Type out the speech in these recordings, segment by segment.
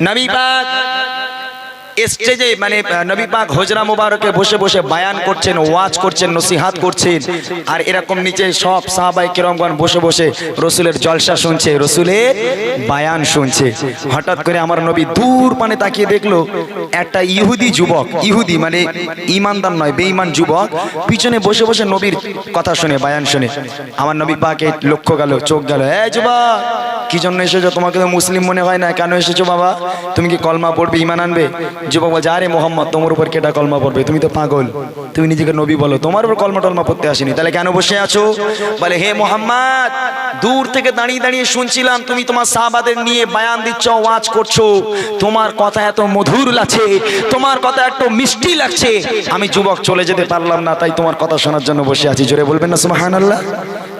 নবী পাক স্টেজে মানে নবী পাক হজরা মোবারকে বসে বসে বায়ান করছেন, ওয়াজ করছেন, নসিহাত করছেন, আর এরকম নিচে সব সাহাবাই কিরমগণ বসে বসে রসুলের জলসা শুনছে, রসুলের বায়ান শুনছে। হঠাৎ করে আমার নবী দূর মানে তাকিয়ে দেখল, একটা ইহুদি যুবক, ইহুদি মানে ইমানদার নয়, বেঈমান যুবক, পিছনে বসে বসে নবীর কথা শুনে, বায়ান শুনে। আমার নবী পাকে লক্ষ্য গেল, চোখ গেল, এ যুবক, কি জন্য এসেছ? তোমাকে তো মুসলিম মনে হয় না। কেন এসেছ বাবা? তুমি কি কলমা পড়বে ইমান আনবে? যুবক বলছে, আরে মোহাম্মদ, তোমার উপর কেটা কলমা পড়বে? তুমি তো পাগল। তুমি নিজেকে নবী বলো, তোমার উপর কলমা টলমা পড়তে আসেনি। তাহলে কেন বসে আছো? বলে, হে মোহাম্মদ, দূর থেকে দাঁড়িয়ে দাঁড়িয়ে শুনছিলাম, তুমি তোমার সাহাবাদের নিয়ে বায়ান দিচ্ছ, ওয়াজ করছ। তোমার কথা এত মধুর লাগছে, তোমার কথা এত মিষ্টি লাগছে। আমি যুবক চলে যেতে পারলাম না, তাই তোমার কথা শোনার জন্য বসে আছি। জোরে বলবেন না, সুবহানাল্লাহ?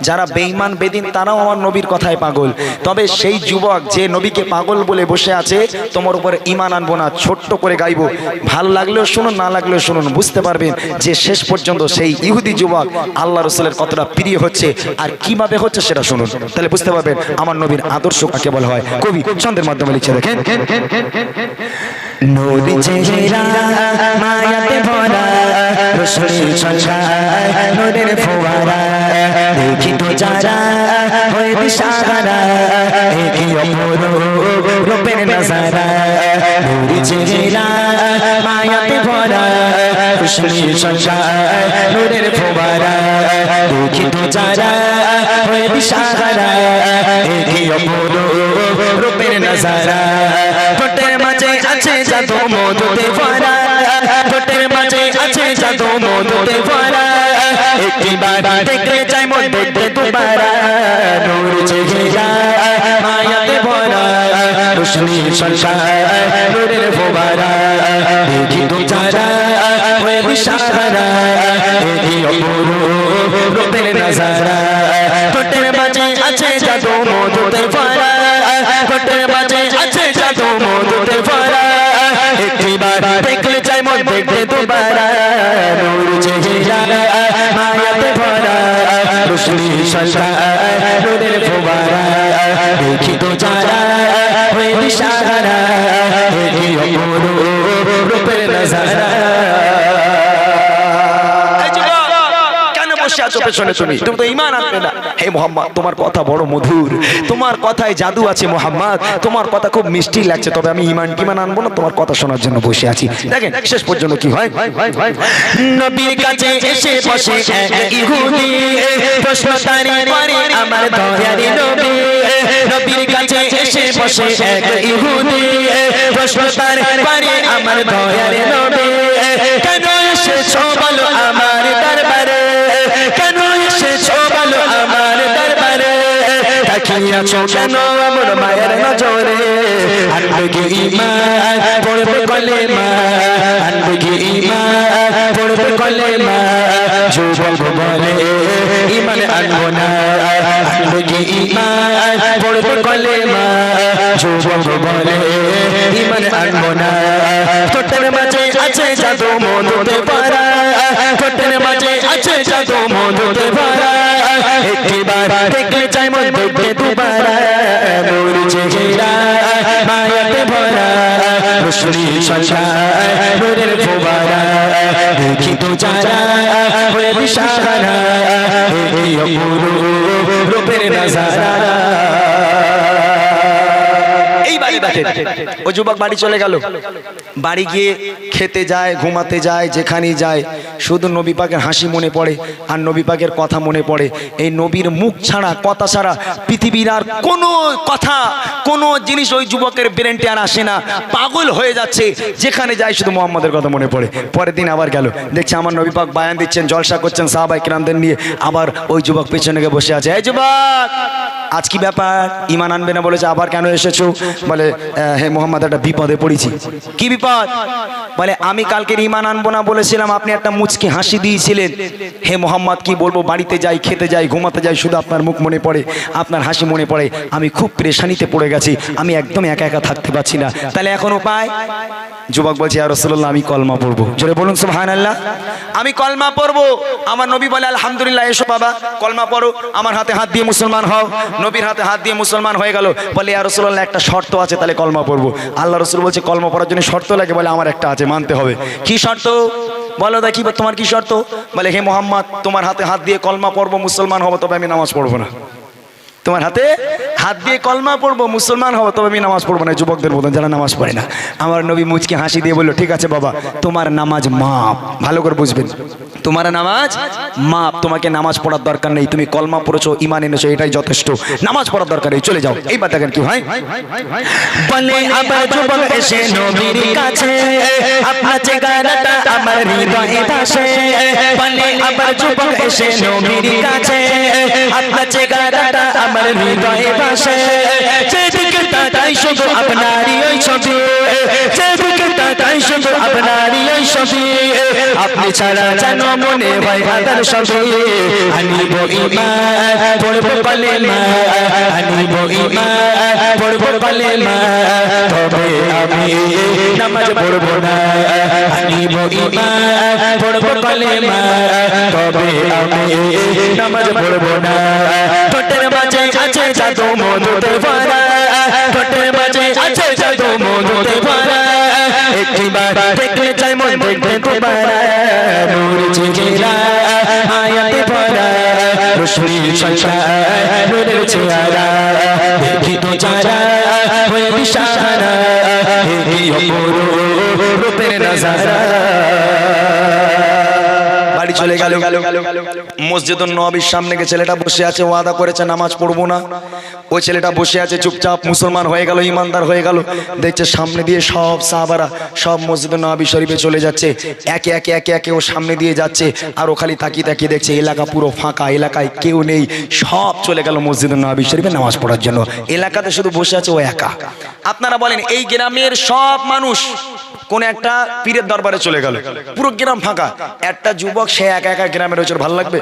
যারা বেঈমান, বেদিন, তারাও আমার নবীর কথায় পাগল। তবে সেই যুবক যে নবীকে পাগল বলে বসে আছে, তোমার উপরে ইমান আনব না, ছোট্ট করে গাইবো। ভালো লাগলেও শুনুন, না লাগলেও শুনুন, বুঝতে পারবেন যে শেষ পর্যন্ত সেই ইহুদি যুবক আল্লাহ রসুলের কতটা প্রিয় হচ্ছে আর কীভাবে হচ্ছে সেটা শুনুন। তাহলে বুঝতে পারবেন আমার নবীর আদর্শ কাকে বলা হয়। কবি ছন্দের মাধ্যমে লিখছে দেখেন। নূর চেহারা, মায়াতে ভরা ছলছায় নূরের ফোয়ারা, দেখি তো যারা হয়ে দিশাহারা দেখি অপরূপ রূপের নজারা। নূর চেহারা, মায়াতে ভরা রোশনি ছলছায় নূরের ফোয়ারা। দেখি তো যারা হয়ে দিশাহারা দেখি অপরূপ রূপের মাঝে আছে জাদু মধুতে ভরা ঠোঁটের মাঝে আছে জাদু দেখতে দুবারা নূর চেহারা মায়াতে ভরা রোশনি সরকার নূরের ফোবারা পেছনে তুমি। তুমি তো ইমান আনবে না। হে মোহাম্মদ, তোমার কথা বড় মধুর। তোমার কথায় জাদু আছে মোহাম্মদ। তোমার কথা খুব মিষ্টি লাগছে, তবে আমি ইমান টিমান আনব না? তোমার কথা শোনার জন্য বসে আছি। দেখেন, শেষ পর্যন্ত কি হয়? নবীর কাছে এসে বসে ইহুদি। প্রশ্ন তারি করে আমার দয়ারি নবী। নবীর কাছে এসে বসে এক ইহুদি। প্রশ্ন তারি করে আমার দয়ারি নবী। কেন এসেছ বলো আমার তাকিয়াছো কেন আমার মায়ের নজরে আনবে কি ইমান পড়বে কলেমা আনবে কি ইমান পড়বে কলেমা যুবক বলে ইমান আনব না আনবে কি ইমান পড়বে কলেমা যুবক বলে ইমান আনব না ঠোঁটের মাঝে আছে জাদু মধুতে পারা ঠোঁটের মাঝে আছে জাদু মধুতে পারা একটিবার দেখলে চাই মন দেখতে দুবারা নূর চেহারা, মায়াতে ভরা রোশনি সরকার মোরের ফোবারা দেখি তো যারা হয়ে বিশারা এই অপূর্ব রূপের নজারা। ও যুবক বাড়ি চলে গেল। বাড়ি গিয়ে খেতে যায় ঘুমাতে যায় যেখানেই যায় শুধু নবী পাকের হাসি মনে পড়ে আর নবী পাকের কথা মনে পড়ে। এই নবীর মুখ ছাড়া কথা ছাড়া পৃথিবীর আর কোনো কথা কোনো জিনিস ওই যুবকের ব্রেনটে আর আসে না। পাগল হয়ে যাচ্ছে যেখানে যায় শুধু মোহাম্মদের কথা মনে পড়ে। পরের দিন আবার গেল। দেখছে আমার নবী পাক বায়ান দিচ্ছেন জলসা করছেন সাহাবাই কিরামদের নিয়ে। আবার ওই যুবক পেছনে গিয়ে বসে আছে। এই যুবক! আজ কি ব্যাপার? ইমান আনবে না বলেছে, আবার কেন এসেছ? বলে হে মোহাম্মদ, একটা বিপদে পড়েছি। কি বিপদ? বলে, আমি কালকে ইমান আনব না বলেছিলাম, আপনি একটা মুচকি হাসি দিয়েছিলেন। হে মোহাম্মদ, কি বলব? বাড়িতে যাই, খেতে যাই, ঘুমাতে যাই, শুধু আপনার মুখ মনে পড়ে, আপনার হাসি মনে পড়ে। আমি খুব পরেশানিতে পড়ে গেছি, আমি একদম একা একা থাকতে পারছি না। তাহলে এখন উপায়? যুবক বলছে আর রসুল্লাহ আমি কলমা পড়ব। জোরে বলুন সুবহান আল্লাহ আমি কলমা পড়ব। আমার নবী বলে, আলহামদুলিল্লাহ, এসো বাবা, কলমা পড়ো। আমার হাতে হাত দিয়ে মুসলমান হও। নবীর হাতে হাত দিয়ে মুসলমান হয়ে গেল। বলে, ইয়া রসুল্লাহ একটা শর্ত আছে, তাহলে কলমা পড়ব। আল্লাহ রসুল বলছে, কলমা পড়ার জন্য শর্ত লাগে। বলে, আমার একটা আছে, মানতে হবে। কি শর্ত? বলো দেখি, তোমার কি শর্ত? বলে, হে মোহাম্মদ, তোমার হাতে হাত দিয়ে কলমা পড়ব, মুসলমান হব, তবে আমি নামাজ পড়ব না। তোমার হাতে হাত দিয়ে কলমা পড়ব মুসলমান হব তবে আমি নামাজ পড়ব না যুবকদের মতন যারা নামাজ পড়ে না। আমার নবী মুচকে হাসি দিয়ে বলল ঠিক আছে বাবা তোমার নামাজ মাপ। ভালো করে বুঝবেন। তোমার নামাজ মাপ তোমাকে নামাজ পড়ার দরকার নেই। তুমি কলমা পড়েছো ইমান এনেছো এটাই যথেষ্ট। নামাজ পড়ার দরকার নেই চলে যাও। এইবার দেখেন কি হয়। বলে আবার যুবক এসে নবীর কাছে আপনার চেহারাটা আমার হৃদয়ে ভাসে। বলে আবার যুবক এসে নবীর কাছে আপনার চেহারাটা আমার হৃদয়ে ভাসে। যেদিকে তাকাই শুধু আপনারই ওই ছবি। যেদিকে তাকাই শুধু আপনারই ওই ছবি। আপনি ছাড়া যেন মনে হয় আদার সবই আনিব ইমান, পড়ব কলেমা আনিব ইমান, পড়ব কলেমা তবে আমি নামাজ পড়ব না। আনিব ইমান, পড়ব কলেমা তবে আমি নামাজ পড়ব না। জাদু মধুতে ভরা ঠোঁটের মাঝে আছে জাদু মধুতে ভরা একটিবার দেখলে চাই মন দেখতে তোমারা নূর চেহারা রূপের নজারা চলে গেল। মসজিদ নবীর সামনে গিয়ে ছেলেটা বসে আছে, ওয়াদা করেছে, নামাজ পড়ব না। ওই ছেলেটা বসে আছে, চুপচাপ মুসলমান হয়ে গেল, ইমানদার হয়ে গেল। দেখছে সামনে দিয়ে সব সাহাবারা, সব মসজিদ নবী শরীফে চলে যাচ্ছে। একে একে একে একে ও সামনে দিয়ে যাচ্ছে আর ও খালি তাকিয়ে তাকিয়ে দেখছে এলাকা পুরো ফাঁকা, এলাকায় কেউ নেই। সব চলে গেল মসজিদ নবী শরীফে নামাজ পড়ার জন্য। এলাকাতে শুধু বসে আছে ও একা। আপনারা বলেন, এই গ্রামের সব মানুষ কোন একটা পীরের দরবারে চলে গেল? পুরো গ্রাম ফাঁকা। একটা যুবক, সে একা একা গ্রামের ওচর ভালো লাগবে?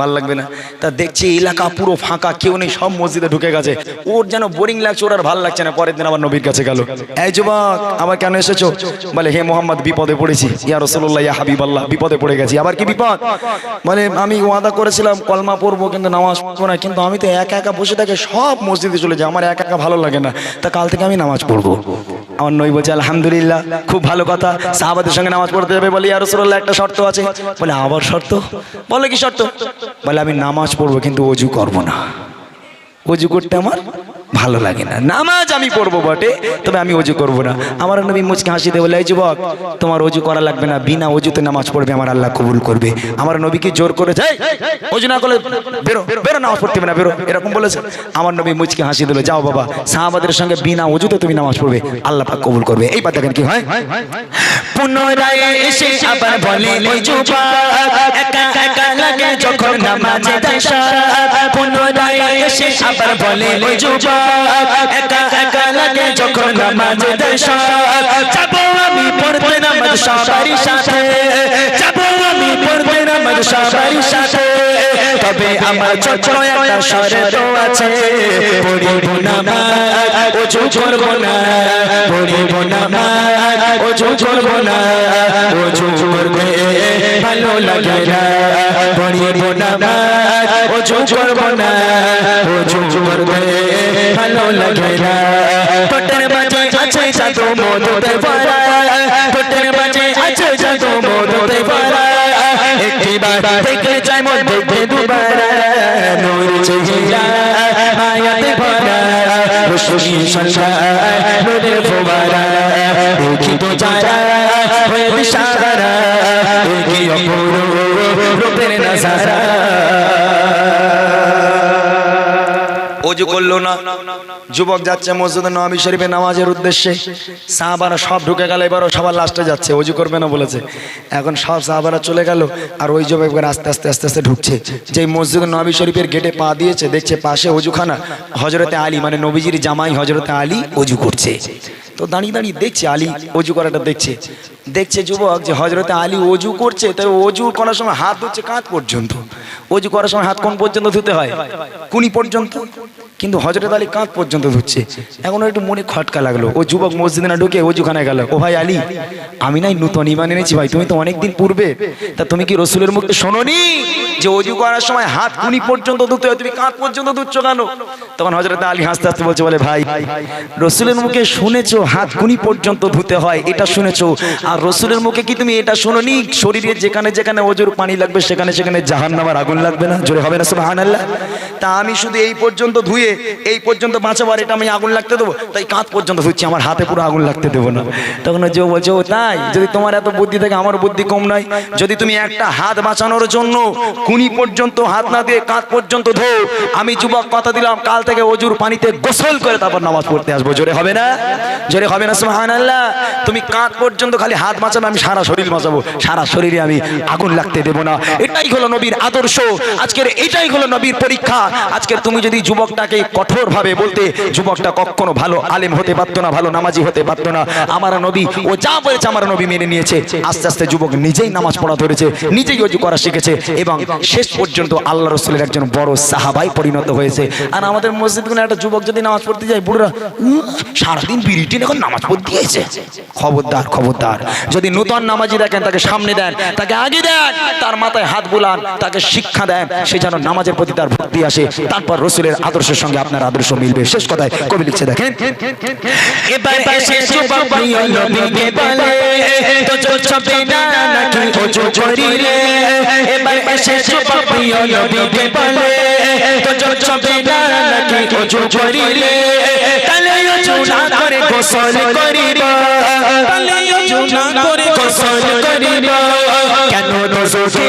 ভালো লাগবে না। তা দেখছি এলাকা পুরো ফাঁকা, কেউ নেই, সব মসজিদে ঢুকে গেছে। ওর যেন বোরিং লাগছে, ওর আর ভালো লাগছে না। পরের দিন আবার নবীর কাছে গেল। এই যুবক, আবার কেন এসেছ? বলে, হে মোহাম্মদ, বিপদে পড়েছি। ইয়া রসুল্লাহ ইয়া হাবিব আল্লাহ বিপদে পড়ে গেছি। আবার কি বিপদ? বলে, আমি ওয়াদা করেছিলাম, কলমা পড়ব, কিন্তু নামাজ পড়ব না। কিন্তু আমি তো একা একা বসে থাকে, সব মসজিদে চলে যাই। আমার একা একা ভালো লাগে না। তা কাল থেকে আমি নামাজ পড়ব। আমার নই বলছে, আলহামদুলিল্লাহ, খুব ভালো কথা। সাহাবাদের সঙ্গে নামাজ পড়তে যাবে বলে আর রসুল্লাহ একটা শর্ত আছে। বলে, আবার শর্ত? বলে, কি শর্ত? বলে, আমি নামাজ পড়ব, কিন্তু অজু করব না। অজু করতে আমার ভালো লাগে না। নামাজ আমি পড়ব বটে, তবে আমি অজু করব না। আমার নবী মুচকে হাসি দেবো এই যুবক, তোমার অজু করা লাগবে না। বিনা অজুতে নামাজ পড়বে, আমার আল্লাহ কবুল করবে। আমার নবীকে জোর করে যাই অজু না করলে বেরো বেরো, নামাজ পড়তে না, বেরো। এরকম বলেছে। আমার নবী মুচকে হাসি দিল, যাও বাবা, সাহাবাদের সঙ্গে বিনা অজুতে তুমি নামাজ পড়বে, আল্লাহ পাক কবুল করবে। এই এইবার দেখেন কি হয়। পুনরায় এসে আবার বলে যখন নামাজে এসে আবার বলে ওই যুবক একা একা লাগে যখন নামাজে দশা যাব আমি পড়তে নামাজ সবারই সাথে যাব আমি পড়তে নামাজ সবারই সাথে তবে আমার ছোট একটা শরত আছে পড়িব নামাজ ওজু করব না পড়িব নামাজ ওজু করব না ওজু করবে ভালো লাগে না পড়িব নামাজ ওজু করব না ওজু করবে ভালো লাগে না পটের বাজে আছে জাদু মধুতে ভরা পটের বাজে আছে জাদু মধুতে ভরা একটিবার দেখে চাই মন দেখে দুবার নূর চেহারা মায়াতে ভরা রোশনি সন্ধ্যা নূরের ফোয়ারা দেখি তো যারা হয়ে দিশাহারা দেখি অপূর্ব রূপের নজারা অজু করল না। যুবক যাচ্ছে মসজিদে নবী শরীফে নামাজের উদ্দেশ্যে। সাহাবারা সব ঢুকে গেল, এবারও সবার লাস্টে যাচ্ছে। অজু করবে না বলেছে। এখন সব সাহাবারা চলে গেল, আর ওই যুবক আস্তে আস্তে আস্তে আস্তে ঢুকছে। যে মসজিদ নবী শরীফের গেটে পা দিয়েছে, দেখছে পাশে অজুখানা। হজরতে আলী মানে নবীজির জামাই হজরতে আলী অজু করছে। তো দাঁড়িয়ে দাঁড়িয়ে দেখছে আলী অজু করাটা দেখছে। দেখছে যুবক যে হজরতে আলী অজু করছে তাই অজু করার সময় হাত হচ্ছে কাঁধ পর্যন্ত। অজু করার সময় হাত কোন পর্যন্ত ধুতে হয়, কুনি পর্যন্ত, কিন্তু হজরত আলী কাঁধ পর্যন্ত ধুচ্ছে। এখন একটু মনে খটকা লাগল। ও যুবক মসজিদে না ঢুকে অজুখানে গেল। ও ভাই আলী, আমি নাই নূতন ইমান এনেছি ভাই, তুমি তো অনেকদিন পূর্বে। তা তুমি কি রসুলের মুখে শোনোনি যে অজু করার সময় হাত কুনি পর্যন্ত ধুতে হয়, তুমি কাঁধ পর্যন্ত ধুচ্ছ কেন? তখন হজরত আলী হাসতে হাসতে বলছে, বলে ভাই, রসুলের মুখে শুনেছো হাত কুনি পর্যন্ত ধুতে হয়, এটা শুনেছো? আর রসুলের মুখে কি তুমি এটা শোনোনি? শরীরে যেখানে যেখানে ওজোর পানি লাগবে, সেখানে সেখানে জাহান নামার আগুন লাগবে না? জোরে হবে না সুবহান আল্লাহ তা আমি শুধু এই পর্যন্ত ধুয়ে, এই পর্যন্ত বাঁচাবার এটা আমি আগুন লাগতে দেবো। তাই কাঁধ পর্যন্ত ধুচ্ছি, আমার হাতে পুরো আগুন লাগতে দেবো না। তখন যে বলছে, ও, তাই? যদি তোমার এত বুদ্ধি থাকে, আমার বুদ্ধি কম নয়। যদি তুমি একটা হাত বাঁচানোর জন্য কুনি পর্যন্ত হাত না দিয়ে কাঁধ পর্যন্ত ধো, আমি যুবক কথা দিলাম, কাল থেকে অজুর পানিতে গোসল করে তারপর নামাজ পড়তে আসব। জোরে হবে না? জোরে হবে না সুহান আল্লাহ তুমি কাঁধ পর্যন্ত খালি হাত বাঁচাবে, আমি সারা শরীর বাঁচাবো। সারা শরীরে আমি আগুন লাগতে দেবো না। এটাই হলো নবীর আদর্শ আজকের এটাই হলো নবীর পরীক্ষা। আজকের তুমি যদি যুবকটাকে কঠোর ভাবে বলতে, যুবকটা কখনো ভালো আলেম হতে পারতো না, ভালো নামাজি হতে পারতো না। আমার নবী, ও যা বলেছে আমার নবী মেনে নিয়েছে। আস্তে আস্তে যুবক নিজেই নামাজ পড়া ধরেছে, নিজেই অজু করা শিখেছে এবং শেষ পর্যন্ত আল্লাহ রসুলের একজন বড় সাহাবাই পরিণত হয়েছে। আর আমাদের মসজিদগুলো একটা যুবক যদি নামাজ পড়তে যায়, বুড়োরা সারাদিন বিরিটিন এখন নামাজ পড়তে গিয়েছে। খবরদার খবরদার। যদি নূতন নামাজি দেখেন, তাকে সামনে দেন, তাকে আগে দেন, তার মাথায় হাত বুলান, তাকে শিক্ষা দেন সে যেন নামাজের প্রতি তার ভক্তি আসে। তারপর রসুলের আদর্শের সঙ্গে আপনার আদর্শ মিলবে। শেষ কথায় কবি লিখছে দেখেন। এবার এসে যুবক প্রিয় নবীকে বলে তো চলবে না নাকি ওজু করিলে। এবার এসে যুবক প্রিয় নবীকে বলে তো চলবে না নাকি ওজু করিলে। তাহলে ওজু না করে গোসল করিব। তাহলে ওজু না করে গোসল করিব। কেন নজরে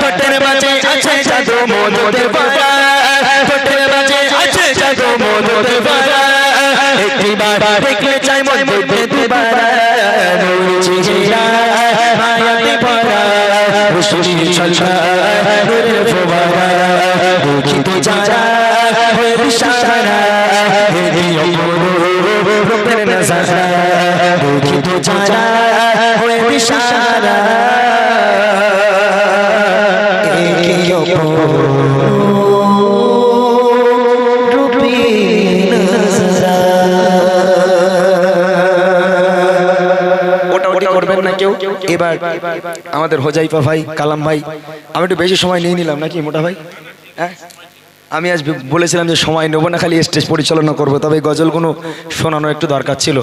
ঠোঁটের মাঝে আছে জাদু মধুদের বারা ঠোঁটের মাঝে আছে জাদু মধুদের বারা একটিবার দেখলে চাই মন এবার আমাদের হোজাইফা ভাই, কালাম ভাই, আমি একটু বেশি সময় নিয়ে নিলাম নাকি মোটা ভাই? হ্যাঁ? আমি আজ বলেছিলাম যে সময় নেব না, খালি স্টেজ পরিচালনা করব, তবে গজল গজলগুলো শোনানো একটু দরকার ছিল।